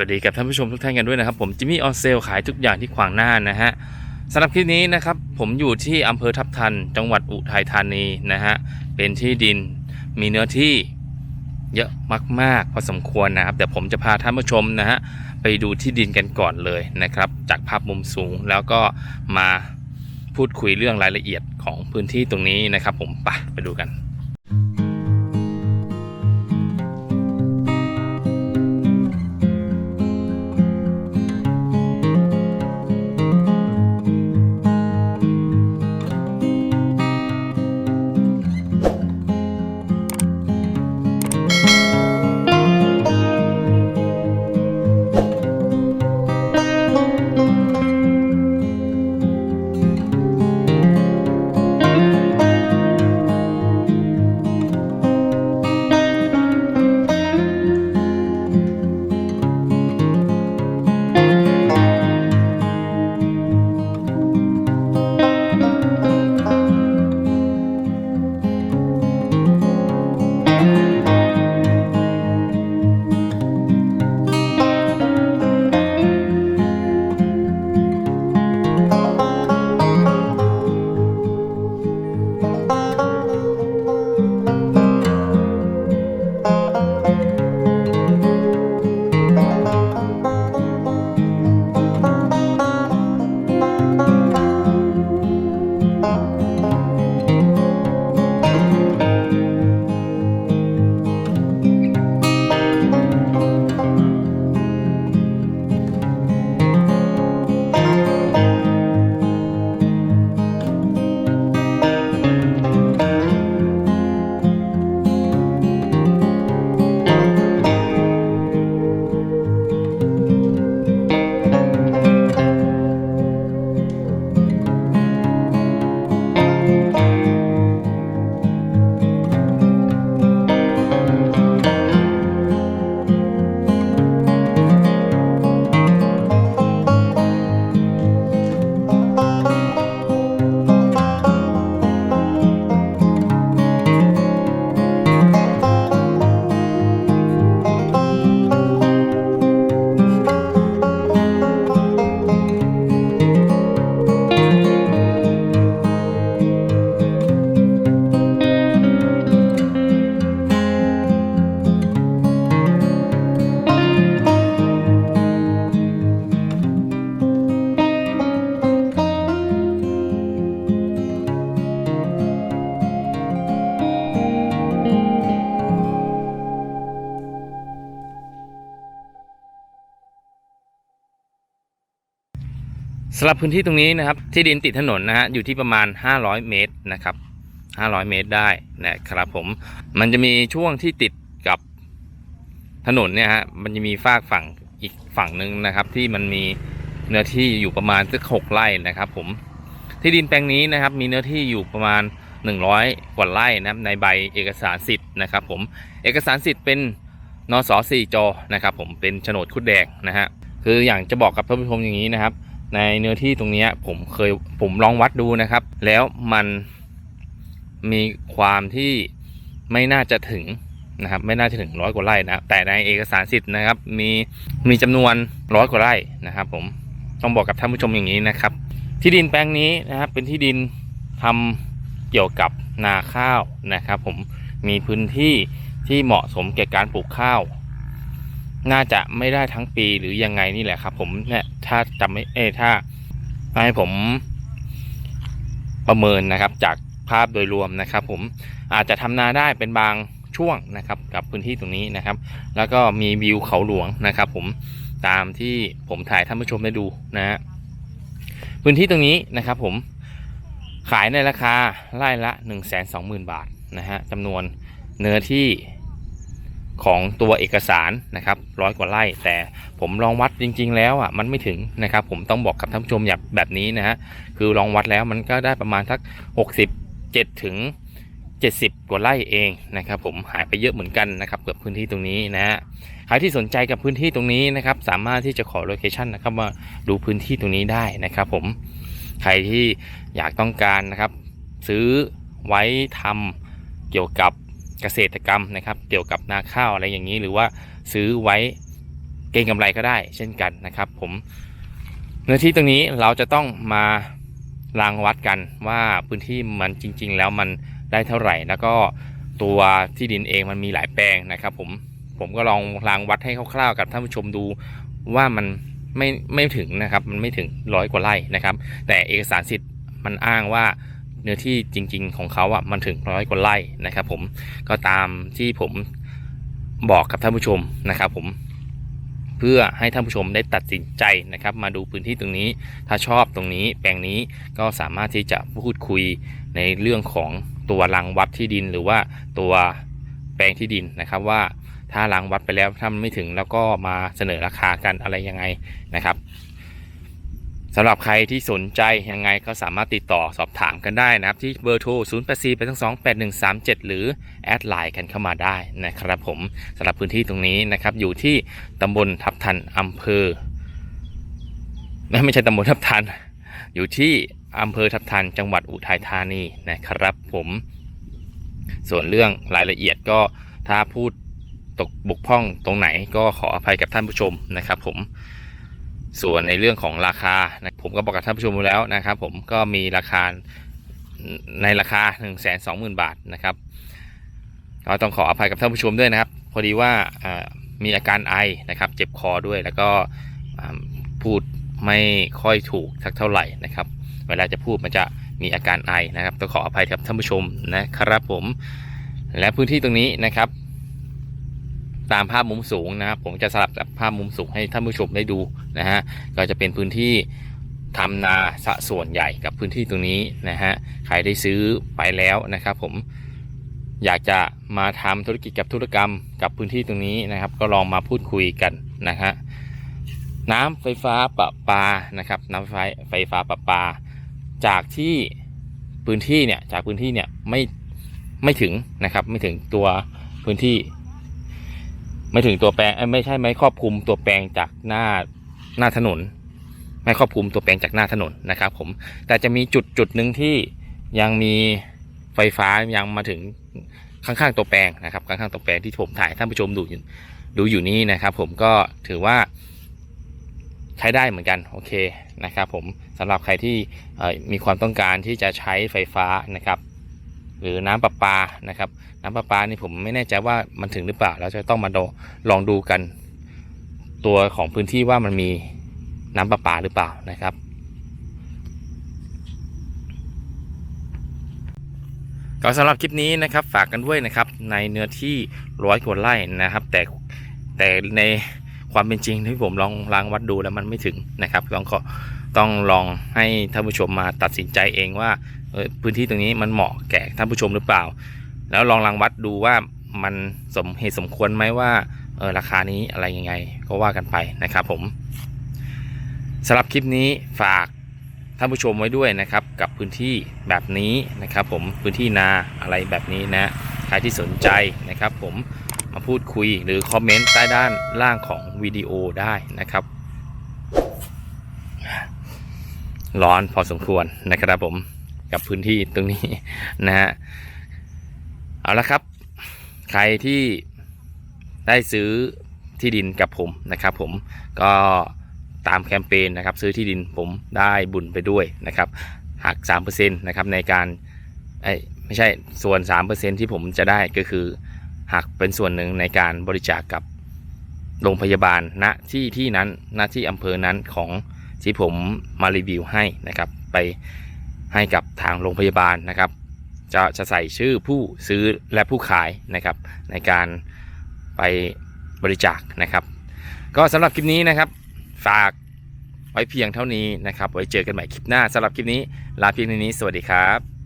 วัสดีกับท่านผู้ชมทุกท่านกันด้วยนะครับ ผมจิมมี่ออนเซลขายทุกอย่างที่ขวางหน้านะฮะสำหรับคลิปนี้นะครับ ผมอยู่ที่อำเภอทับทัน จังหวัดอุทัยธานีนะฮะเป็นที่ดินมีเนื้อที่เยอะมากๆพอสมควรนะครับแต่ผมจะพาท่านผู้ชมนะฮะไปดูที่ดินกันก่อนเลยนะครับ จากภาพมุมสูงแล้วก็มาพูดคุยเรื่องรายละเอียดของพื้นที่ตรงนี้นะครับ ผมไปไปดูกัน สำหรับพื้นที่ตรงนี้นะครับ ที่ดินติดถนนนะฮะอยู่ที่ประมาณ 500 เมตรนะครับ 500 เมตรได้นะครับผมมันจะมีช่วงที่ติดกับถนนเนี่ยฮะมันจะมีฝากฝั่งอีกฝั่งหนึ่งนะครับ ที่มันมีเนื้อที่อยู่ประมาณสักหกไร่นะครับ ผมที่ดินแปลงนี้นะครับ มีเนื้อที่อยู่ประมาณ 100 กว่าไร่นะครับในใบเอกสารสิทธิ์นะครับ ผมเอกสารสิทธิ์เป็นนสสี่จนะครับ ผมเป็นโฉนดคุดแดงนะฮะคืออย่างจะบอกกับท่านผู้ชมอย่างนี้นะครับ ในเนื้อที่ตรงนี้ผมเคยผมลองวัดดูนะครับ แล้วมันมีความที่ไม่น่าจะถึงนะครับไม่น่าจะถึงร้อยกว่าไร่นะแต่ในเอกสารสิทธิ์นะครับ มีมีจำนวนร้อยกว่าไร่นะครับ ผมต้องบอกกับท่านผู้ชมอย่างนี้นะครับ ที่ดินแปลงนี้นะครับ เป็นที่ดินทำเกี่ยวกับนาข้าวนะครับ ผมมีพื้นที่ที่เหมาะสมแก่การปลูกข้าว น่าจะไม่ได้ทั้งปีหรือยังไงนี่แหละครับ ผมเนี่ยถ้าจำไม่เออถ้าให้ผมประเมินนะครับ จากภาพโดยรวมนะครับ ผมอาจจะทำนาได้เป็นบางช่วงนะครับ กับพื้นที่ตรงนี้นะครับ แล้วก็มีวิวเขาหลวงนะครับ ผมตามที่ผมถ่ายท่านผู้ชมได้ดูนะฮะพื้นที่ตรงนี้นะครับ ผมขายในราคาไร่ละ 1 2 0 0 0 0 บาทนะฮะจำนวนเนื้อที่ ของตัวเอกสารนะครับร้อยกว่าไร่ แต่ผมลองวัดจริง ๆ แล้วอะมันไม่ถึงนะครับ ผมต้องบอกกับท่านผู้ชมอย่างแบบนี้นะฮะคือลองวัดแล้วมันก็ได้ประมาณสัก 67 ถึง 70 กว่าไร่เองนะครับ ผมหายไปเยอะเหมือนกันนะครับกับพื้นที่ตรงนี้นะฮะใครที่สนใจกับพื้นที่ตรงนี้นะครับ สามารถที่จะขอโลเคชันนะครับมาดูพื้นที่ตรงนี้ได้นะครับ ผมใครที่อยากต้องการนะครับ ซื้อไว้ทำเกี่ยวกับ เกษตรกรรมนะครับ เกี่ยวกับนาข้าวอะไรอย่างนี้ หรือว่าซื้อไว้เก็งกำไรก็ได้ เช่นกันนะครับ ผมเนื้อที่ตรงนี้เราจะต้องมารางวัดกันว่าพื้นที่มันจริง ๆ แล้วมันได้เท่าไหร่ แล้วก็ตัวที่ดินเองมันมีหลายแปลงนะครับ ผมผมก็ลองรางวัดให้คร่าวๆกับท่านผู้ชมดูว่ามันไม่ไม่ถึงนะครับ มันไม่ถึงร้อยกว่าไร่นะครับ แต่เอกสารสิทธิ์มันอ้างว่า เนื้อที่จริง ๆ ของเขาอะมันถึงร้อยกว่าไร่นะครับ ผมก็ตามที่ผมบอกกับท่านผู้ชมนะครับผมเพื่อให้ท่านผู้ชมได้ตัดสินใจนะครับ มาดูพื้นที่ตรงนี้ ถ้าชอบตรงนี้แปลงนี้ก็สามารถที่จะพูดคุยในเรื่องของตัวรังวัดที่ดิน หรือว่าตัวแปลงที่ดินนะครับว่าถ้ารังวัดไปแล้วถ้ามันไม่ถึงแล้วก็มาเสนอราคากันอะไรยังไงนะครับ สำหรับใครที่สนใจยังไงก็สามารถติดต่อสอบถามกันได้นะครับ ที่เบอร์โทร 0 8 4 8 2 8 1 3 7 หรือ แอดไลน์กันเข้ามาได้นะครับผมสำหรับพื้นที่ตรงนี้นะครับ อยู่ที่ตำบลทับทันอำเภอ ไม่ใช่ตำบลทับทัน อยู่ที่อำเภอทับทันจังหวัดอุทัยธานีนะครับผม ส่วนเรื่องรายละเอียดก็ถ้าพูดตกบกพร่องตรงไหนก็ขออภัยกับท่านผู้ชมนะครับผม ส่วนในเรื่องของราคานะผมก็บอกกับท่านผู้ชมแล้วนะครับ ผมก็มีราคาในราคา 1 2 0 0 0 0 บาทนะครับก็ต้องขออภัยกับท่านผู้ชมด้วยนะครับ พอดีว่ามีอาการไอนะครับ เจ็บคอด้วยแล้วก็พูดไม่ค่อยถูกสักเท่าไหร่นะครับ เวลาจะพูดมันจะมีอาการไอนะครับต้องขออภัยกับท่านผู้ชมนะครับผม และพื้นที่ตรงนี้นะครับ ตามภาพมุมสูงนะครับ ผมจะสลับกับภาพมุมสูงให้ท่านผู้ชมได้ดูนะฮะก็จะเป็นพื้นที่ทำนาสะส่วนใหญ่กับพื้นที่ตรงนี้นะฮะใครได้ซื้อไปแล้วนะครับ ผมอยากจะมาทำธุรกิจกับธุรกรรมกับพื้นที่ตรงนี้นะครับ ก็ลองมาพูดคุยกันนะฮะน้ำไฟฟ้าประปานะครับ น้ำไฟไฟฟ้าประปา จากที่พื้นที่เนี่ยจากพื้นที่เนี่ยไม่ไม่ถึงนะครับไม่ถึงตัวพื้นที่ ไม่ถึงตัวแปลงไม่ใช่ไม่ครอบคลุมตัวแปลงจากหน้าหน้าถนน ไม่ครอบคลุมตัวแปลงจากหน้าถนนนะครับผมแต่จะมีจุดจุดหนึ่งที่ยังมีไฟฟ้ายังมาถึงข้างๆตัวแปลงนะครับข้างๆตัวแปลงที่ผมถ่ายท่านผู้ชมดูอยู่ดูอยู่นี้นะครับ ผมก็ถือว่าใช้ได้เหมือนกันโอเคนะครับ ผมสำหรับใครที่มีความต้องการที่จะใช้ไฟฟ้านะครับ หรือน้ำประปานะครับ น้ำประปานี่ผมไม่แน่ใจว่ามันถึงหรือเปล่า แล้วจะต้องมาลองดูกัน ตัวของพื้นที่ว่ามันมีน้ำประปาหรือเปล่านะครับ ก็สำหรับคลิปนี้นะครับฝากกันด้วยนะครับในเนื้อที่ร้อยกว่าไร่นะครับ แต่แต่ในความเป็นจริงที่ผมลองล้างวัดดูแล้วมันไม่ถึงนะครับต้องขอต้องลองให้ท่านผู้ชมมาตัดสินใจเองว่า พื้นที่ตรงนี้มันเหมาะแก่ท่านผู้ชมหรือเปล่า แล้วลองรังวัดดูว่ามันสมเหตุสมควรไหมว่าเออราคานี้อะไรยังไงก็ว่ากันไปนะครับผมสำหรับคลิปนี้ฝากท่านผู้ชมไว้ด้วยนะครับ กับพื้นที่แบบนี้นะครับ ผมพื้นที่นาอะไรแบบนี้นะใครที่สนใจนะครับ ผมมาพูดคุยหรือคอมเมนต์ใต้ด้านล่างของวิดีโอได้นะครับ ร้อนพอสมควรนะครับผม กับพื้นที่ตรงนี้นะฮะเอาละครับ ใครที่ได้ซื้อที่ดินกับผมนะครับ ผมก็ตามแคมเปญนะครับ ซื้อที่ดินผมได้บุญไปด้วยนะครับหัก3%นะครับในการเอ้ยไม่ใช่ส่วน 3%ที่ผมจะได้ก็คือหักเป็นส่วนหนึ่งในการบริจาคกับโรงพยาบาลณที่ที่นั้นณที่อำเภอนั้นของที่ผมมารีวิวให้นะครับ ไป ให้กับทางโรงพยาบาลนะครับ จะจะใส่ชื่อผู้ซื้อและผู้ขายนะครับ ในการไปบริจาคนะครับ ก็สำหรับคลิปนี้นะครับ ฝากไว้เพียงเท่านี้นะครับ ไว้เจอกันใหม่คลิปหน้าสำหรับคลิปนี้ลาเพียงเท่านี้สวัสดีครับ